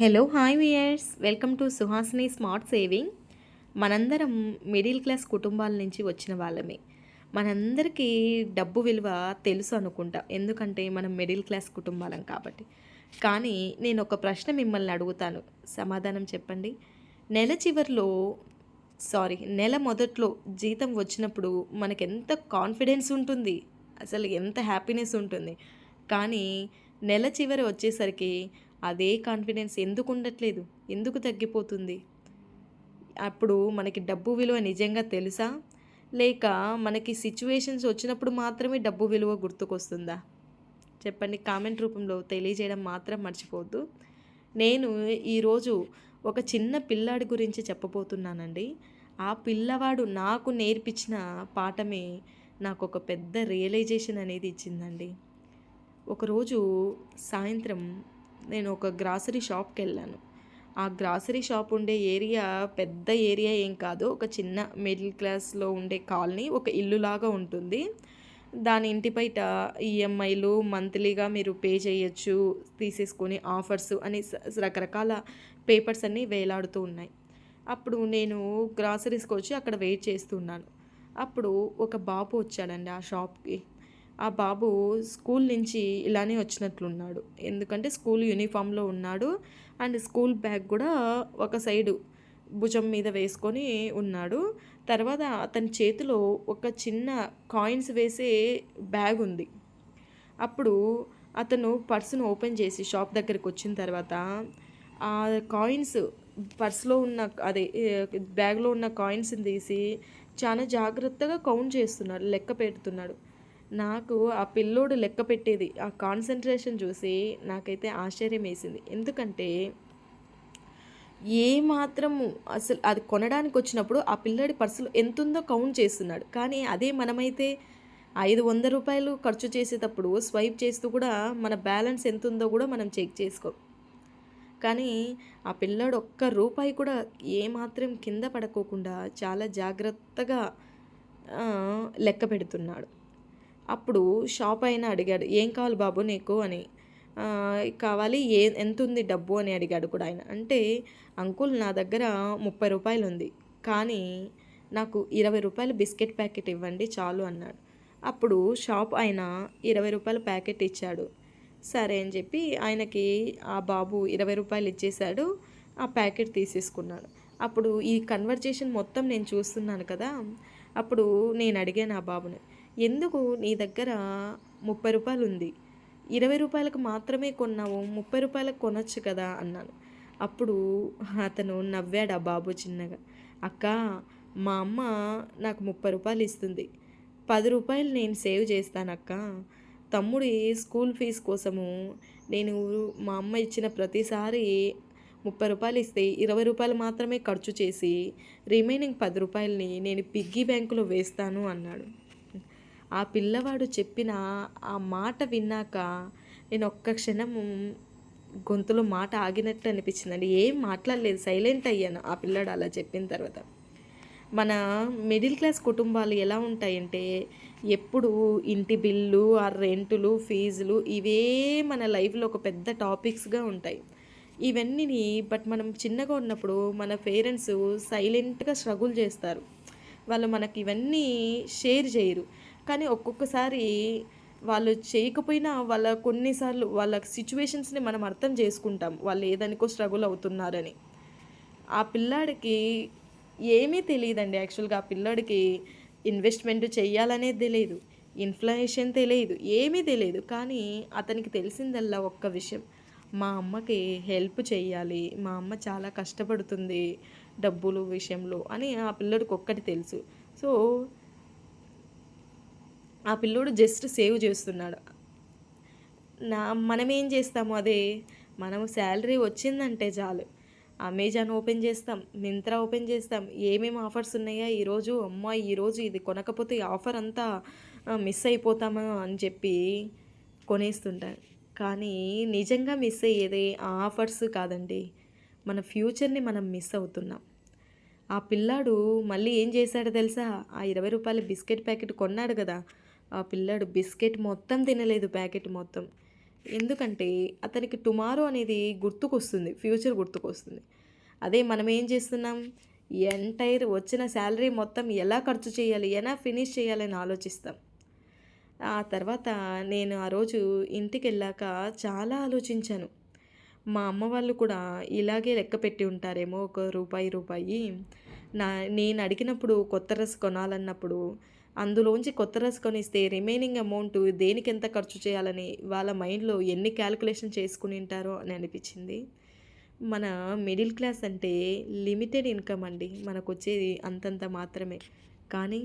Hello hi viewers welcome to Suhasini smart saving మనందరం middle class కుటుంబాల నుంచి వచ్చిన వాళ్ళమే. మనందరికీ డబ్బు విలువ తెలుసు అనుకుంటా. ఎందుకంటే మనం మిడిల్ క్లాస్ కుటుంబాలం కాబట్టి. కానీ నేను ఒక ప్రశ్న మిమ్మల్ని అడుగుతాను. సమాధానం చెప్పండి. నెల చివరిలో సారీ నెల మొదట్లో జీతం వచ్చినప్పుడు మనకు ఎంత కాన్ఫిడెన్స్ ఉంటుంది? అసలు ఎంత హ్యాపీనెస్ ఉంటుంది? కానీ నెల చివరి వచ్చేసరికి అదే కాన్ఫిడెన్స్ ఎందుకు ఉండట్లేదు? ఎందుకు తగ్గిపోతుంది? అప్పుడు మనకి డబ్బు విలువ నిజంగా తెలుసా? లేక మనకి సిచ్యువేషన్స్ వచ్చినప్పుడు మాత్రమే డబ్బు విలువ గుర్తుకొస్తుందా? చెప్పండి. కామెంట్ రూపంలో తెలియజేయడం మాత్రం మర్చిపోవద్దు. నేను ఈరోజు ఒక చిన్న పిల్లాడి గురించి చెప్పబోతున్నానండి. ఆ పిల్లవాడు నాకు నేర్పించిన పాఠమే నాకు ఒక పెద్ద రియలైజేషన్ అనేది ఇచ్చిందండి. ఒకరోజు సాయంత్రం నేను ఒక గ్రాసరీ షాప్కి వెళ్ళాను ఆ గ్రాసరీ షాప్ ఉండే ఏరియా పెద్ద ఏరియా ఏం కాదు. ఒక చిన్న మిడిల్ క్లాస్లో ఉండే కాలనీ ఒక ఇల్లులాగా ఉంటుంది. దాని ఇంటి బయట ఈఎంఐలు మంత్లీగా మీరు పే చేయొచ్చు తీసేసుకొని ఆఫర్స్ అని రకరకాల పేపర్స్ అన్నీ వేలాడుతూ ఉన్నాయి. అప్పుడు నేను గ్రాసరీస్కి వచ్చి అక్కడ వెయిట్ చేస్తున్నాను అప్పుడు ఒక బాబు వచ్చాడండి ఆ షాప్కి. ఆ బాబు స్కూల్ నుంచి ఇలానే వచ్చినట్లున్నాడు. ఎందుకంటే స్కూల్ యూనిఫామ్లో ఉన్నాడు అండ్ స్కూల్ బ్యాగ్ కూడా ఒక సైడు భుజం మీద వేసుకొని ఉన్నాడు. తర్వాత అతని చేతిలో ఒక చిన్న కాయిన్స్ వేసే బ్యాగ్ ఉంది. అప్పుడు అతను పర్సును ఓపెన్ చేసి షాప్ దగ్గరికి వచ్చిన తర్వాత ఆ కాయిన్స్ పర్స్లో ఉన్న అదే బ్యాగ్లో ఉన్న కాయిన్స్ని తీసి చాలా జాగ్రత్తగా కౌంట్ చేస్తున్నాడు లెక్క పెడుతున్నాడు. నాకు ఆ పిల్లోడు లెక్క పెట్టేది ఆ కాన్సన్ట్రేషన్ చూసి నాకైతే ఆశ్చర్యం వేసింది. ఎందుకంటే ఏ మాత్రము అసలు అది కొనడానికి వచ్చినప్పుడు ఆ పిల్లాడి పర్సులు ఎంత ఉందో కౌంట్ చేస్తున్నాడు. కానీ అదే మనమైతే ఐదు వంద రూపాయలు ఖర్చు చేసేటప్పుడు స్వైప్ చేస్తూ కూడా మన బ్యాలెన్స్ ఎంత ఉందో కూడా మనం చెక్ చేసుకో. కానీ ఆ పిల్లాడు ఒక్క రూపాయి కూడా ఏమాత్రం కింద పడకోకుండా చాలా జాగ్రత్తగా లెక్క పెడుతున్నాడు. అప్పుడు షాప్ అయినా అడిగాడు ఏం కావాలి బాబు నీకు? అని. కావాలి ఏ ఎంత ఉంది డబ్బు? అని అడిగాడు కూడా ఆయన. అంటే అంకుల్ నా దగ్గర ముప్పై రూపాయలు ఉంది కానీ నాకు ఇరవై రూపాయలు బిస్కెట్ ప్యాకెట్ ఇవ్వండి చాలు అన్నాడు. అప్పుడు షాప్ ఆయన ఇరవై రూపాయల ప్యాకెట్ ఇచ్చాడు. సరే అని చెప్పి ఆయనకి ఆ బాబు ఇరవై రూపాయలు ఇచ్చేశాడు ఆ ప్యాకెట్ తీసేసుకున్నాడు. అప్పుడు ఈ కన్వర్జేషన్ మొత్తం నేను చూస్తున్నాను కదా అప్పుడు నేను అడిగాను ఆ బాబుని. ఎందుకు నీ దగ్గర ముప్పై రూపాయలు ఉంది ఇరవై రూపాయలకు మాత్రమే కొన్నావు ముప్పై రూపాయలకు కొనొచ్చు కదా అన్నాను. అప్పుడు అతను నవ్వాడు ఆ బాబు చిన్నగా. అక్క మా అమ్మ నాకు ముప్పై రూపాయలు ఇస్తుంది పది రూపాయలు నేను సేవ్ చేస్తానక్క. తమ్ముడి స్కూల్ ఫీజు కోసము నేను మా అమ్మ ఇచ్చిన ప్రతిసారి ముప్పై రూపాయలు ఇస్తే ఇరవై రూపాయలు మాత్రమే ఖర్చు చేసి రిమైనింగ్ పది రూపాయలని నేను పిగ్గీ బ్యాంకులో వేస్తాను అన్నాడు. ఆ పిల్లవాడు చెప్పిన ఆ మాట విన్నాక నేను ఒక్క క్షణం గొంతులో మాట ఆగినట్టు అనిపించిందండి. ఏం మాట్లాడలేదు. సైలెంట్ అయ్యాను. ఆ పిల్లాడు అలా చెప్పిన తర్వాత. మన మిడిల్ క్లాస్ కుటుంబాలు ఎలా ఉంటాయంటే ఎప్పుడు ఇంటి బిల్లు ఆ రెంటులు ఫీజులు ఇవే మన లైఫ్లో ఒక పెద్ద టాపిక్స్గా ఉంటాయి. ఇవన్నీ బట్ మనం చిన్నగా ఉన్నప్పుడు మన పేరెంట్స్ సైలెంట్గా స్ట్రగుల్ చేస్తారు. వాళ్ళు మనకి ఇవన్నీ షేర్ చేయరు. కానీ ఒక్కొక్కసారి వాళ్ళు చేయకపోయినా వాళ్ళ కొన్నిసార్లు వాళ్ళ సిచ్యువేషన్స్ని మనం అర్థం చేసుకుంటాం. వాళ్ళు ఏదనికో స్ట్రగుల్ అవుతున్నారని. ఆ పిల్లాడికి ఏమీ తెలియదండి. యాక్చువల్గా ఆ పిల్లాడికి ఇన్వెస్ట్మెంట్ చేయాలనేది తెలియదు. ఇన్ఫ్లేషన్ తెలియదు. ఏమీ తెలియదు. కానీ అతనికి తెలిసిందల్లా ఒక్క విషయం. మా అమ్మకి హెల్ప్ చేయాలి. మా అమ్మ చాలా కష్టపడుతుంది డబ్బులు విషయంలో అని ఆ పిల్లడికి ఒక్కటి తెలుసు. సో ఆ పిల్లోడు జస్ట్ సేవ్ చేస్తున్నాడు. నా మనం ఏం చేస్తాము? అదే మనం శాలరీ వచ్చిందంటే చాలు. అమెజాన్ ఓపెన్ చేస్తాం మింత్రా ఓపెన్ చేస్తాం. ఏమేమి ఆఫర్స్ ఉన్నాయా ఈరోజు అమ్మా ఈరోజు ఇది కొనకపోతే ఆఫర్ అంతా మిస్ అయిపోతామా అని చెప్పి కొనేస్తుంటారు కానీ నిజంగా మిస్ అయ్యేది ఆ ఆఫర్స్ కాదండి. మన ఫ్యూచర్ని మనం మిస్ అవుతున్నాం. ఆ పిల్లాడు మళ్ళీ ఏం చేశాడో తెలుసా? ఆ ఇరవై రూపాయల బిస్కెట్ ప్యాకెట్ కొన్నాడు కదా. ఆ పిల్లాడు బిస్కెట్ మొత్తం తినలేదు ప్యాకెట్ మొత్తం. ఎందుకంటే అతనికి టుమారో అనేది గుర్తుకొస్తుంది ఫ్యూచర్ గుర్తుకొస్తుంది. అదే మనం ఏం చేస్తున్నాం? ఎంటైర్ వచ్చిన శాలరీ మొత్తం ఎలా ఖర్చు చేయాలి ఎలా ఫినిష్ చేయాలని ఆలోచిస్తాం. ఆ తర్వాత నేను ఆ రోజు ఇంటికి వెళ్ళాక చాలా ఆలోచించాను. మా అమ్మ వాళ్ళు కూడా ఇలాగే లెక్క పెట్టి ఉంటారేమో ఒక రూపాయి రూపాయి. నా నేను అడిగినప్పుడు కొత్త డ్రెస్ కొనాలన్నప్పుడు అందులోంచి కొత్త రసుకొని ఇస్తే రిమైనింగ్ అమౌంట్ దేనికి ఎంత ఖర్చు చేయాలని వాళ్ళ మైండ్లో ఎన్ని క్యాలిక్యులేషన్ చేసుకుని ఉంటారో అని అనిపించింది. మన మిడిల్ క్లాస్ అంటే లిమిటెడ్ ఇన్కమ్ అండి. మనకు వచ్చేది అంతంత మాత్రమే. కానీ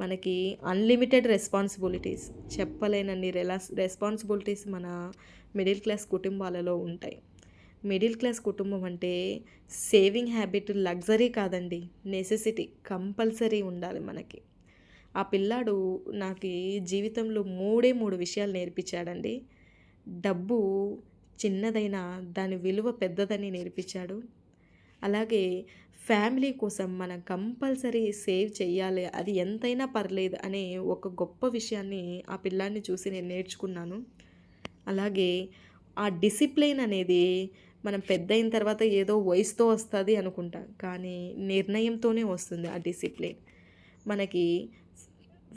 మనకి అన్లిమిటెడ్ రెస్పాన్సిబిలిటీస్ చెప్పలేనన్ని రెలాస్ రెస్పాన్సిబిలిటీస్ మన మిడిల్ క్లాస్ కుటుంబాలలో ఉంటాయి. మిడిల్ క్లాస్ కుటుంబం అంటే సేవింగ్ హ్యాబిట్ లగ్జరీ కాదండి. నెసెసిటీ కంపల్సరీ ఉండాలి మనకి. ఆ పిల్లాడు నాకు జీవితంలో మూడే మూడు విషయాలు నేర్పించాడండి. డబ్బు చిన్నదైనా దాని విలువ పెద్దదని నేర్పించాడు. అలాగే ఫ్యామిలీ కోసం మనం కంపల్సరీ సేవ్ చేయాలి అది ఎంతైనా పర్లేదు అనే ఒక గొప్ప విషయాన్ని ఆ పిల్లాడిని చూసి నేను నేర్చుకున్నాను. అలాగే ఆ డిసిప్లిన్ అనేది మనం పెద్ద అయిన తర్వాత ఏదో వయసుతో వస్తుంది అనుకుంటాం కానీ నిర్ణయంతోనే వస్తుంది ఆ డిసిప్లిన్. మనకి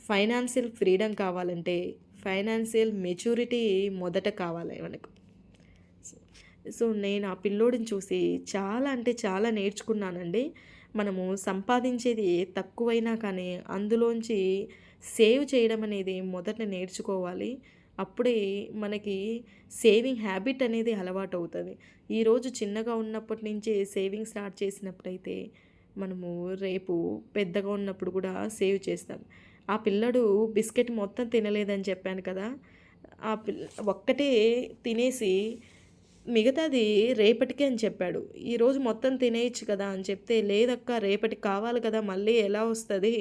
ఫైనాన్షియల్ ఫ్రీడమ్ కావాలంటే ఫైనాన్షియల్ మెచ్యూరిటీ మొదట కావాలి మనకు. సో నేను ఆ పిల్లోడిని చూసి చాలా అంటే చాలా నేర్చుకున్నానండి. మనము సంపాదించేది తక్కువైనా కానీ అందులోంచి సేవ్ చేయడం అనేది మొదట నేర్చుకోవాలి. అప్పుడే మనకి సేవింగ్ హ్యాబిట్ అనేది అలవాటు అవుతుంది. ఈరోజు చిన్నగా ఉన్నప్పటి నుంచే సేవింగ్ స్టార్ట్ చేసినప్పుడైతే మనము రేపు పెద్దగా ఉన్నప్పుడు కూడా సేవ్ చేస్తాం. ఆ పిల్లడు బిస్కెట్ మొత్తం తినలేదని చెప్పాను కదా ఆ పిల్ల ఒక్కటే తినేసి మిగతాది రేపటికే అని చెప్పాడు. ఈరోజు మొత్తం తినేయచ్చు కదా అని చెప్తే లేదక్క రేపటికి కావాలి కదా మళ్ళీ ఎలా వస్తుంది?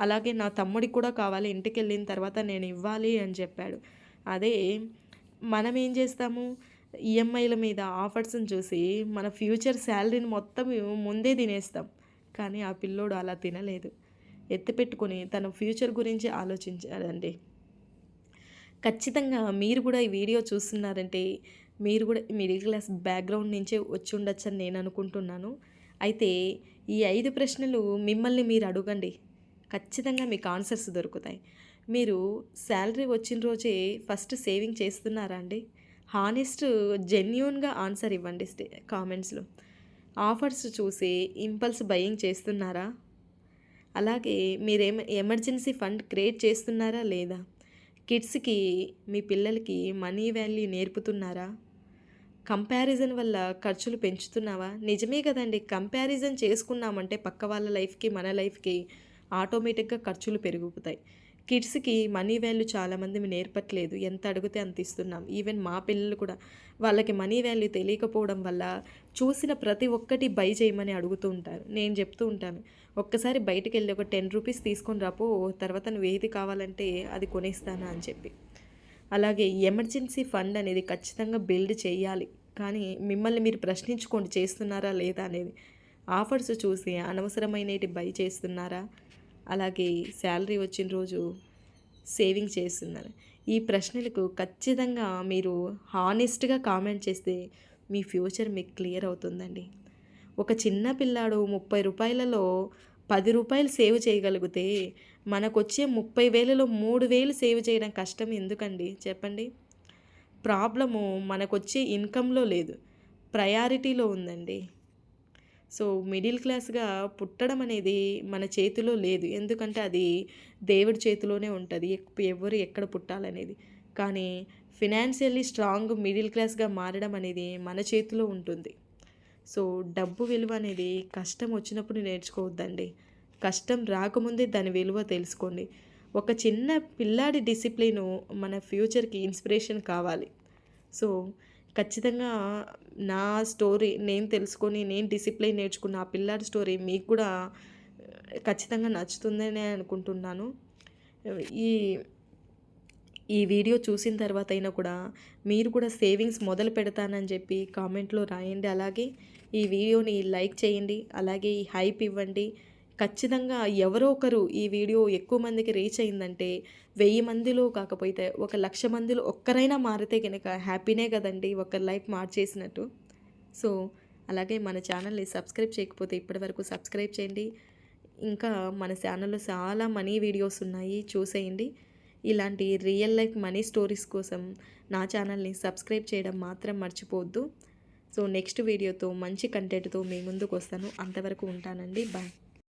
అలాగే నా తమ్ముడికి కూడా కావాలి ఇంటికి వెళ్ళిన తర్వాత నేను ఇవ్వాలి అని చెప్పాడు. అదే మనం ఏం చేస్తాము? ఈఎంఐల మీద ఆఫర్స్ని చూసి మన ఫ్యూచర్ శాలరీని మొత్తం ముందే తినేస్తాం. కానీ ఆ పిల్లోడు అలా తినలేదు. ఎత్తిపెట్టుకొని తన ఫ్యూచర్ గురించి ఆలోచించాడండి. ఖచ్చితంగా మీరు కూడా ఈ వీడియో చూస్తున్నారంటే మీరు కూడా మిడిల్ క్లాస్ బ్యాక్గ్రౌండ్ నుంచే వచ్చి ఉండొచ్చని నేను అనుకుంటున్నాను. అయితే ఈ ఐదు ప్రశ్నలు మిమ్మల్ని మీరు అడగండి. ఖచ్చితంగా మీకు ఆన్సర్స్ దొరుకుతాయి. మీరు శాలరీ వచ్చిన రోజే ఫస్ట్ సేవింగ్ చేస్తున్నారా అండి? హానెస్ట్ జెన్యున్గా ఆన్సర్ ఇవ్వండి స్టే కామెంట్స్లో. ఆఫర్స్ చూసి ఇంపల్స్ బయింగ్ చేస్తున్నారా? అలాగే మీరేమ ఎమర్జెన్సీ ఫండ్ క్రియేట్ చేస్తున్నారా లేదా? కిడ్స్కి మీ పిల్లలకి మనీ వాల్యూ నేర్పుతున్నారా? కంపారిజన్ వల్ల ఖర్చులు పెంచుతున్నావా? నిజమే కదండి. కంపారిజన్ చేసుకున్నామంటే పక్క వాళ్ళ లైఫ్కి మన లైఫ్కి ఆటోమేటిక్గా ఖర్చులు పెరిగిపోతాయి. కిడ్స్కి మనీ వాల్యూ చాలామంది నేర్పట్లేదు. ఎంత అడిగితే అంత ఇస్తున్నాం. ఈవెన్ మా పిల్లలు కూడా వాళ్ళకి మనీ వాల్యూ తెలియకపోవడం వల్ల చూసిన ప్రతి ఒక్కటి బై చేయమని అడుగుతూ ఉంటారు. నేను చెప్తూ ఉంటాను. ఒక్కసారి బయటకు వెళ్ళి ఒక టెన్ రూపీస్ తీసుకొని రాపో తర్వాత నువ్వు ఏది కావాలంటే అది కొనేస్తానా అని చెప్పి. అలాగే ఎమర్జెన్సీ ఫండ్ అనేది ఖచ్చితంగా బిల్డ్ చేయాలి. కానీ మిమ్మల్ని మీరు ప్రశ్నించుకోండి చేస్తున్నారా లేదా అనేది. ఆఫర్స్ చూసి అనవసరమైనవి బై చేస్తున్నారా? అలాగే శాలరీ వచ్చిన రోజు సేవింగ్ చేస్తున్నారు? ఈ ప్రశ్నలకు ఖచ్చితంగా మీరు హానెస్ట్గా కామెంట్ చేస్తే మీ ఫ్యూచర్ మీకు క్లియర్ అవుతుందండి. ఒక చిన్న పిల్లాడు ముప్పై రూపాయలలో పది రూపాయలు సేవ్ చేయగలిగితే మనకొచ్చే ముప్పై వేలలో మూడు వేలు సేవ్ చేయడం కష్టం ఎందుకండి? చెప్పండి. ప్రాబ్లము మనకొచ్చే ఇన్కంలో లేదు. ప్రయారిటీలో ఉందండి. సో మిడిల్ క్లాస్గా పుట్టడం అనేది మన చేతిలో లేదు. ఎందుకంటే అది దేవుడి చేతిలోనే ఉంటుంది. ఎవరు ఎక్కడ పుట్టాలనేది. కానీ ఫినాన్షియల్లీ స్ట్రాంగ్ మిడిల్ క్లాస్గా మారడం అనేది మన చేతిలో ఉంటుంది. సో డబ్బు విలువ అనేది కష్టం వచ్చినప్పుడు నేర్చుకోవద్దండి. కష్టం రాకముందే దాని విలువ తెలుసుకోండి. ఒక చిన్న పిల్లాడి డిసిప్లిను మన ఫ్యూచర్కి ఇన్స్పిరేషన్ కావాలి. సో ఖచ్చితంగా నా స్టోరీ నేను తెలుసుకొని నేను డిసిప్లిన్ నేర్చుకున్న ఆ పిల్లాడి స్టోరీ మీకు కూడా ఖచ్చితంగా నచ్చుతుందని అనుకుంటున్నాను. ఈ ఈ వీడియో చూసిన తర్వాత అయినా కూడా మీరు కూడా సేవింగ్స్ మొదలు పెడతానని చెప్పి కామెంట్లో రాయండి. అలాగే ఈ వీడియోని లైక్ చేయండి అలాగే ఈ హైప్ ఇవ్వండి. ఖచ్చితంగా ఎవరో ఒకరు ఈ వీడియో ఎక్కువ మందికి రీచ్ అయిందంటే వెయ్యి మందిలో కాకపోతే ఒక లక్ష మందిలో ఒక్కరైనా మారితే కనుక హ్యాపీనే కదండి ఒకరి లైఫ్ మార్చేసినట్టు. సో అలాగే మన ఛానల్ని సబ్స్క్రైబ్ చేయకపోతే ఇప్పటివరకు సబ్స్క్రైబ్ చేయండి. ఇంకా మన ఛానల్లో చాలా మనీ వీడియోస్ ఉన్నాయి చూసేయండి. ఇలాంటి రియల్ లైఫ్ మనీ స్టోరీస్ కోసం నా ఛానల్ని సబ్స్క్రైబ్ చేయడం మాత్రం మర్చిపోవద్దు. సో నెక్స్ట్ వీడియోతో మంచి కంటెంట్తో మీ ముందుకు వస్తాను అంతవరకు ఉంటానండి. బాయ్